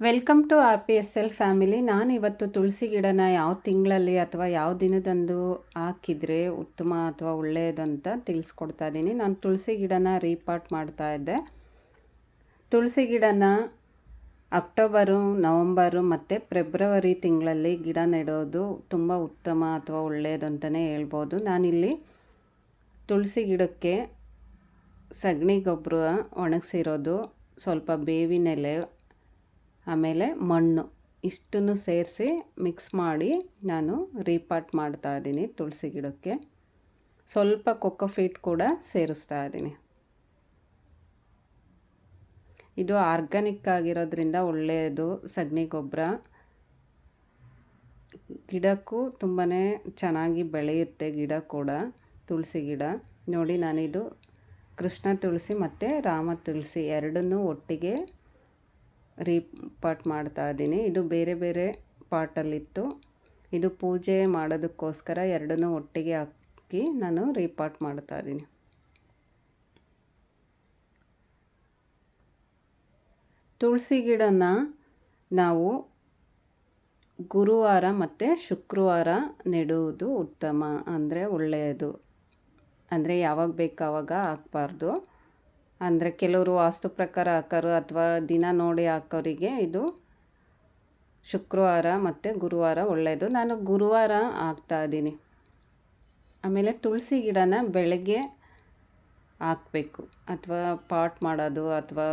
Welcome to R P S L family ನಾನು ಇವತ್ತು ತುಳಸಿ ಗಿಡನ ಯಾವ ತಿಂಗಳಲ್ಲಿ ಅಥವಾ ಯಾವ ದಿನದಂದು ಹಾಕಿದರೆ ಉತ್ತಮ ಅಥವಾ ಒಳ್ಳೆಯದಂತ ತಿಳಿಸ್ಕೊಡ್ತಾ ಇದ್ದೀನಿ ನಾನು ತುಳಸಿ ಗಿಡನ ರೀಪಾಟ್ ಮಾಡ್ತಾ ಇದ್ದೆ. ತುಳಸಿ ಗಿಡನ ಅಕ್ಟೋಬರು, ನವಂಬರು ಮತ್ತು ಫೆಬ್ರವರಿ ತಿಂಗಳಲ್ಲಿ ಗಿಡ ನೆಡೋದು ತುಂಬ ಉತ್ತಮ ಅಥವಾ ಒಳ್ಳೆಯದು ಅಂತಲೇ ಹೇಳ್ಬೋದು. ನಾನಿಲ್ಲಿ ತುಳಸಿ ಗಿಡಕ್ಕೆ ಸಗಣಿ ಗೊಬ್ಬರ ಒಣಗಿಸಿರೋದು. ಸ್ವಲ್ಪ ಬೇವಿನ ಎಲೆ ಆಮೇಲೆ ಮಣ್ಣು ಇಷ್ಟನ್ನು ಸೇರಿಸಿ ಮಿಕ್ಸ್ ಮಾಡಿ ನಾನು ರೀಪಾಟ್ ಮಾಡ್ತಾ ಇದ್ದೀನಿ ತುಳಸಿ ಗಿಡಕ್ಕೆ. ಸ್ವಲ್ಪ ಕೊಕೊಫೀಟ್ ಕೂಡ ಸೇರಿಸ್ತಾ ಇದ್ದೀನಿ. ಇದು ಆರ್ಗ್ಯಾನಿಕ್ ಆಗಿರೋದ್ರಿಂದ ಒಳ್ಳೆಯದು, ಸಗಣಿ ಗೊಬ್ಬರ. ಗಿಡಕ್ಕೂ ತುಂಬಾ ಚೆನ್ನಾಗಿ ಬೆಳೆಯುತ್ತೆ ಗಿಡ ಕೂಡ, ತುಳಸಿ ಗಿಡ. ನೋಡಿ ನಾನಿದು ಕೃಷ್ಣ ತುಳಸಿ ಮತ್ತು ರಾಮ ತುಳಸಿ ಎರಡನ್ನೂ ಒಟ್ಟಿಗೆ ರೀಪಾಟ್ ಮಾಡ್ತಾ ಇದ್ದೀನಿ. ಇದು ಬೇರೆ ಬೇರೆ ಪಾಟಲ್ಲಿತ್ತು. ಇದು ಪೂಜೆ ಮಾಡೋದಕ್ಕೋಸ್ಕರ ಎರಡನ್ನೂ ಒಟ್ಟಿಗೆ ಹಾಕಿ ನಾನು ರೀಪಾರ್ಟ್ ಮಾಡ್ತಾ ಇದ್ದೀನಿ. ತುಳಸಿ ಗಿಡನ ನಾವು ಗುರುವಾರ ಮತ್ತು ಶುಕ್ರವಾರ ನೆಡುವುದು ಉತ್ತಮ. ಅಂದರೆ ಒಳ್ಳೆಯದು. ಅಂದರೆ ಯಾವಾಗ ಬೇಕು ಆವಾಗ ಹಾಕ್ಬಾರ್ದು. ಅಂದರೆ ಕೆಲವರು ವಾಸ್ತು ಪ್ರಕಾರ ಹಾಕೋರು ಅಥವಾ ದಿನ ನೋಡಿ ಹಾಕೋರಿಗೆ ಇದು ಶುಕ್ರವಾರ ಮತ್ತು ಗುರುವಾರ ಒಳ್ಳೆಯದು ನಾನು ಗುರುವಾರ ಹಾಕ್ತಾ ಇದ್ದೀನಿ. ಆಮೇಲೆ ತುಳಸಿ ಗಿಡನ ಬೆಳಗ್ಗೆ ಹಾಕಬೇಕು. ಅಥವಾ ಪಾಟ್ ಮಾಡೋದು ಅಥವಾ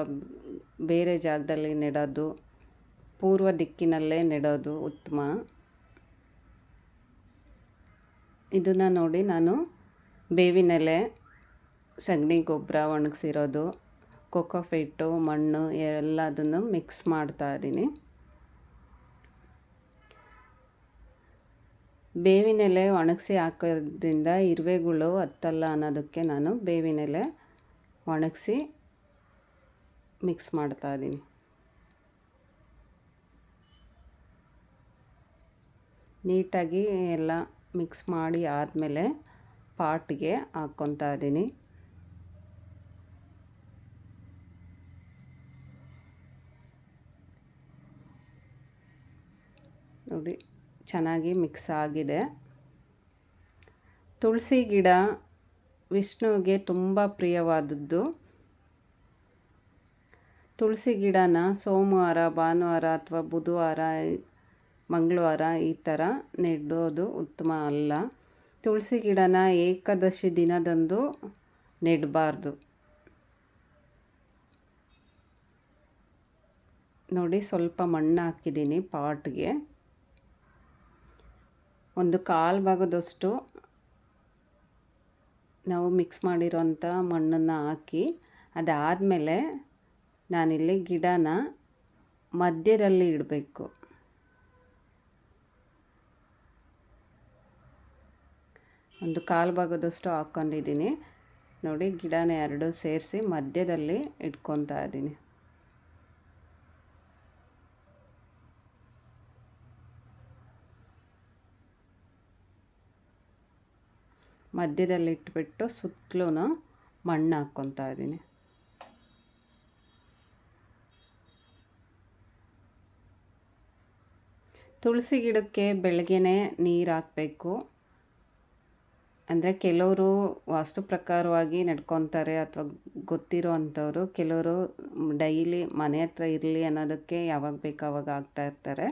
ಬೇರೆ ಜಾಗದಲ್ಲಿ ನೆಡೋದು, ಪೂರ್ವ ದಿಕ್ಕಿನಲ್ಲೇ ನೆಡೋದು ಉತ್ತಮ. ಇದನ್ನು ನೋಡಿ ನಾನು ಬೇವಿನೆಲೆ ಸಗಣಿ, ಗೊಬ್ಬರ ಒಣಗಿಸಿರೋದು ಕೊಕೊಫಿಟ್ಟು ಮಣ್ಣು, ಎಲ್ಲದನ್ನು ಮಿಕ್ಸ್ ಮಾಡ್ತಾ ಇದ್ದೀನಿ. ಬೇವಿನೆಲೆ ಒಣಗಿಸಿ ಹಾಕೋದ್ರಿಂದ ಇರುವೆಗಳು ಹತ್ತಲ್ಲ ಅನ್ನೋದಕ್ಕೆ ನಾನು ಬೇವಿನೆಲೆ ಒಣಗಿಸಿ ಮಿಕ್ಸ್ ಮಾಡ್ತಾ ಇದ್ದೀನಿ. ನೀಟಾಗಿ ಎಲ್ಲ ಮಿಕ್ಸ್ ಮಾಡಿ ಆದಮೇಲೆ ಪಾಟ್ಗೆ ಹಾಕ್ಕೊತಾ ಇದ್ದೀನಿ. ನೋಡಿ, ಚೆನ್ನಾಗಿ ಮಿಕ್ಸ್ ಆಗಿದೆ. ತುಳಸಿ ಗಿಡ ವಿಷ್ಣುವಿಗೆ ತುಂಬ ಪ್ರಿಯವಾದದ್ದು. ತುಳಸಿ ಗಿಡನ ಸೋಮವಾರ, ಭಾನುವಾರ ಅಥವಾ ಬುಧವಾರ, ಮಂಗಳವಾರ ಈ ಥರ ನೆಡೋದು ಉತ್ತಮ ಅಲ್ಲ. ತುಳಸಿ ಗಿಡನ ಏಕಾದಶಿ ದಿನದಂದು ನೆಡಬಾರ್ದು. ನೋಡಿ, ಸ್ವಲ್ಪ ಮಣ್ಣು ಹಾಕಿದ್ದೀನಿ ಪಾಟ್ಗೆ. ಒಂದು ಕಾಲು ಭಾಗದಷ್ಟು ನಾವು ಮಿಕ್ಸ್ ಮಾಡಿರೋಂಥ ಮಣ್ಣನ್ನು ಹಾಕಿ, ಅದಾದಮೇಲೆ ನಾನಿಲ್ಲಿ ಗಿಡನ ಮಧ್ಯದಲ್ಲಿ ಇಡಬೇಕು. ಒಂದು ಕಾಲು ಭಾಗದಷ್ಟು ಹಾಕ್ಕೊಂಡಿದ್ದೀನಿ ನೋಡಿ, ಗಿಡನ ಎರಡು ಸೇರಿಸಿ ಮಧ್ಯದಲ್ಲಿ ಇಟ್ಕೊತಾ ಇದ್ದೀನಿ. ಮಧ್ಯದಲ್ಲಿ ಇಟ್ಬಿಟ್ಟು ಸುತ್ತಲೂ ಮಣ್ಣು ಹಾಕ್ಕೊತಾ ಇದ್ದೀನಿ. ತುಳಸಿ ಗಿಡಕ್ಕೆ ಬೆಳಗ್ಗೆನೇ ನೀರು ಹಾಕಬೇಕು. ಅಂದರೆ ಕೆಲವರು ವಾಸ್ತು ಪ್ರಕಾರವಾಗಿ ನಡ್ಕೊತಾರೆ ಅಥವಾ ಗೊತ್ತಿರೋ ಅಂಥವ್ರು, ಕೆಲವರು ಡೈಲಿ ಮನೆ ಹತ್ರ ಇರಲಿ ಅನ್ನೋದಕ್ಕೆ ಯಾವಾಗ ಬೇಕು ಆವಾಗ ಹಾಕ್ತಾ ಇರ್ತಾರೆ.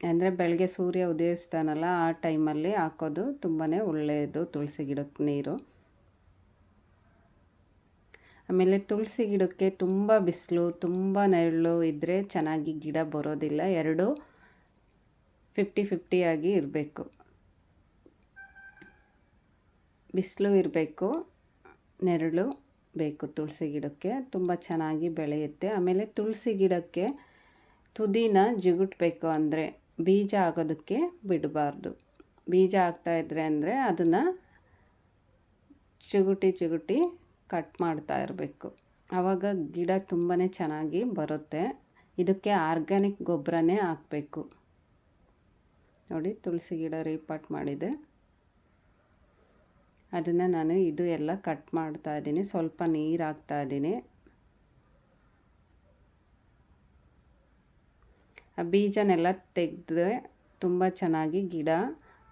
ಅಂದರೆ ಬೆಳಗ್ಗೆ ಸೂರ್ಯ ಉದಯಿಸ್ತಾನಲ್ಲ ಆ ಟೈಮಲ್ಲಿ ಹಾಕೋದು ತುಂಬಾ ಒಳ್ಳೆಯದು ತುಳಸಿ ಗಿಡಕ್ಕೆ ನೀರು. ಆಮೇಲೆ ತುಳಸಿ ಗಿಡಕ್ಕೆ ತುಂಬ ಬಿಸಿಲು, ತುಂಬ ನೆರಳು ಇದ್ದರೆ ಚೆನ್ನಾಗಿ ಗಿಡ ಬರೋದಿಲ್ಲ. ಎರಡು ಫಿಫ್ಟಿ ಫಿಫ್ಟಿಯಾಗಿ ಇರಬೇಕು. ಬಿಸಿಲು ಇರಬೇಕು, ನೆರಳು ಬೇಕು ತುಳಸಿ ಗಿಡಕ್ಕೆ. ತುಂಬ ಚೆನ್ನಾಗಿ ಬೆಳೆಯುತ್ತೆ. ಆಮೇಲೆ ತುಳಸಿ ಗಿಡಕ್ಕೆ ತುದಿನ ಜಿಗುಟ್ಬೇಕು ಅಂದರೆ ಬೀಜ ಆಗೋದಕ್ಕೆ ಬಿಡಬಾರ್ದು. ಬೀಜ ಆಗ್ತಾಯಿದ್ರೆ ಅಂದರೆ ಅದನ್ನು ಚಿಗುಟಿ ಚಿಗುಟಿ ಕಟ್ ಮಾಡ್ತಾ ಇರಬೇಕು. ಆವಾಗ ಗಿಡ ತುಂಬಾ ಚೆನ್ನಾಗಿ ಬರುತ್ತೆ. ಇದಕ್ಕೆ ಆರ್ಗ್ಯಾನಿಕ್ ಗೊಬ್ಬರನೇ ಹಾಕಬೇಕು. ನೋಡಿ, ತುಳಸಿ ಗಿಡ ರೀಪಾಟ್ ಮಾಡಿದೆ. ಅದನ್ನು ನಾನು ಇದು ಎಲ್ಲ ಕಟ್ ಮಾಡ್ತಾ ಇದ್ದೀನಿ. ಸ್ವಲ್ಪ ನೀರು ಹಾಕ್ತಾ ಇದ್ದೀನಿ. ಆ ಬೀಜನೆಲ್ಲ ತೆಗೆದ್ರೆ ತುಂಬ ಚೆನ್ನಾಗಿ ಗಿಡ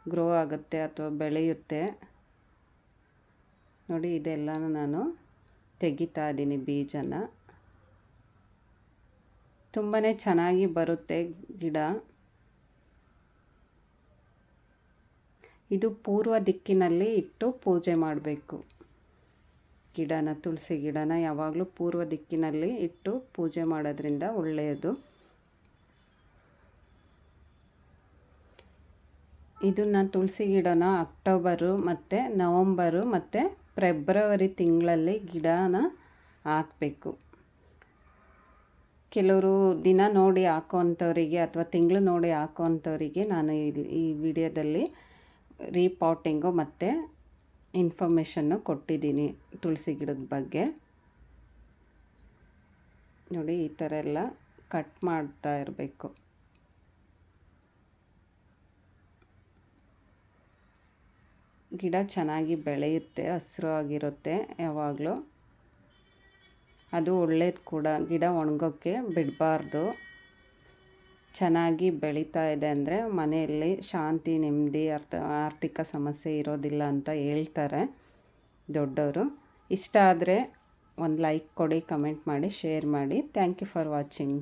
ಗ್ರೋ ಆಗುತ್ತೆ ಅಥವಾ ಬೆಳೆಯುತ್ತೆ. ನೋಡಿ ಇದೆಲ್ಲ ನಾನು ತೆಗಿತಾ ಇದ್ದೀನಿ ಬೀಜನ. ತುಂಬಾ ಚೆನ್ನಾಗಿ ಬರುತ್ತೆ ಗಿಡ. ಇದು ಪೂರ್ವ ದಿಕ್ಕಿನಲ್ಲಿ ಇಟ್ಟು ಪೂಜೆ ಮಾಡಬೇಕು. ಗಿಡನ, ತುಳಸಿ ಗಿಡನ ಯಾವಾಗಲೂ ಪೂರ್ವ ದಿಕ್ಕಿನಲ್ಲಿ ಇಟ್ಟು ಪೂಜೆ ಮಾಡೋದ್ರಿಂದ ಒಳ್ಳೆಯದು. ಇದನ್ನು ತುಳಸಿ ಗಿಡನ ಅಕ್ಟೋಬರು ಮತ್ತು ನವಂಬರು ಮತ್ತು ಫೆಬ್ರವರಿ ತಿಂಗಳಲ್ಲಿ ಗಿಡನ ಹಾಕಬೇಕು. ಕೆಲವರು ದಿನ ನೋಡಿ ಹಾಕೋವಂಥವರಿಗೆ ಅಥವಾ ತಿಂಗಳು ನೋಡಿ ಹಾಕೋವಂಥವರಿಗೆ ನಾನು ಇಲ್ಲಿ ಈ ವಿಡಿಯೋದಲ್ಲಿ ರೀಪಾಟಿಂಗು ಮತ್ತು ಇನ್ಫಾರ್ಮೇಷನ್ನು ಕೊಟ್ಟಿದ್ದೀನಿ ತುಳಸಿ ಗಿಡದ ಬಗ್ಗೆ. ನೋಡಿ ಈ ಥರ ಎಲ್ಲ ಕಟ್ ಮಾಡ್ತಾ ಇರಬೇಕು. ಗಿಡ ಚೆನ್ನಾಗಿ ಬೆಳೆಯುತ್ತೆ, ಹಸಿರು ಆಗಿರುತ್ತೆ ಯಾವಾಗಲೂ. ಅದು ಒಳ್ಳೇದು ಕೂಡ. ಗಿಡ ಒಣಗೋಕ್ಕೆ ಬಿಡಬಾರ್ದು. ಚೆನ್ನಾಗಿ ಬೆಳೀತಾ ಇದೆ ಅಂದರೆ ಮನೆಯಲ್ಲಿ ಶಾಂತಿ, ನೆಮ್ಮದಿ ಅರ್ಥ ಆರ್ಥಿಕ ಸಮಸ್ಯೆ ಇರೋದಿಲ್ಲ ಅಂತ ಹೇಳ್ತಾರೆ ದೊಡ್ಡವರು ಇಷ್ಟ ಆದರೆ ಒಂದು ಲೈಕ್ ಕೊಡಿ ಕಮೆಂಟ್ ಮಾಡಿ ಶೇರ್ ಮಾಡಿ. Thank you for watching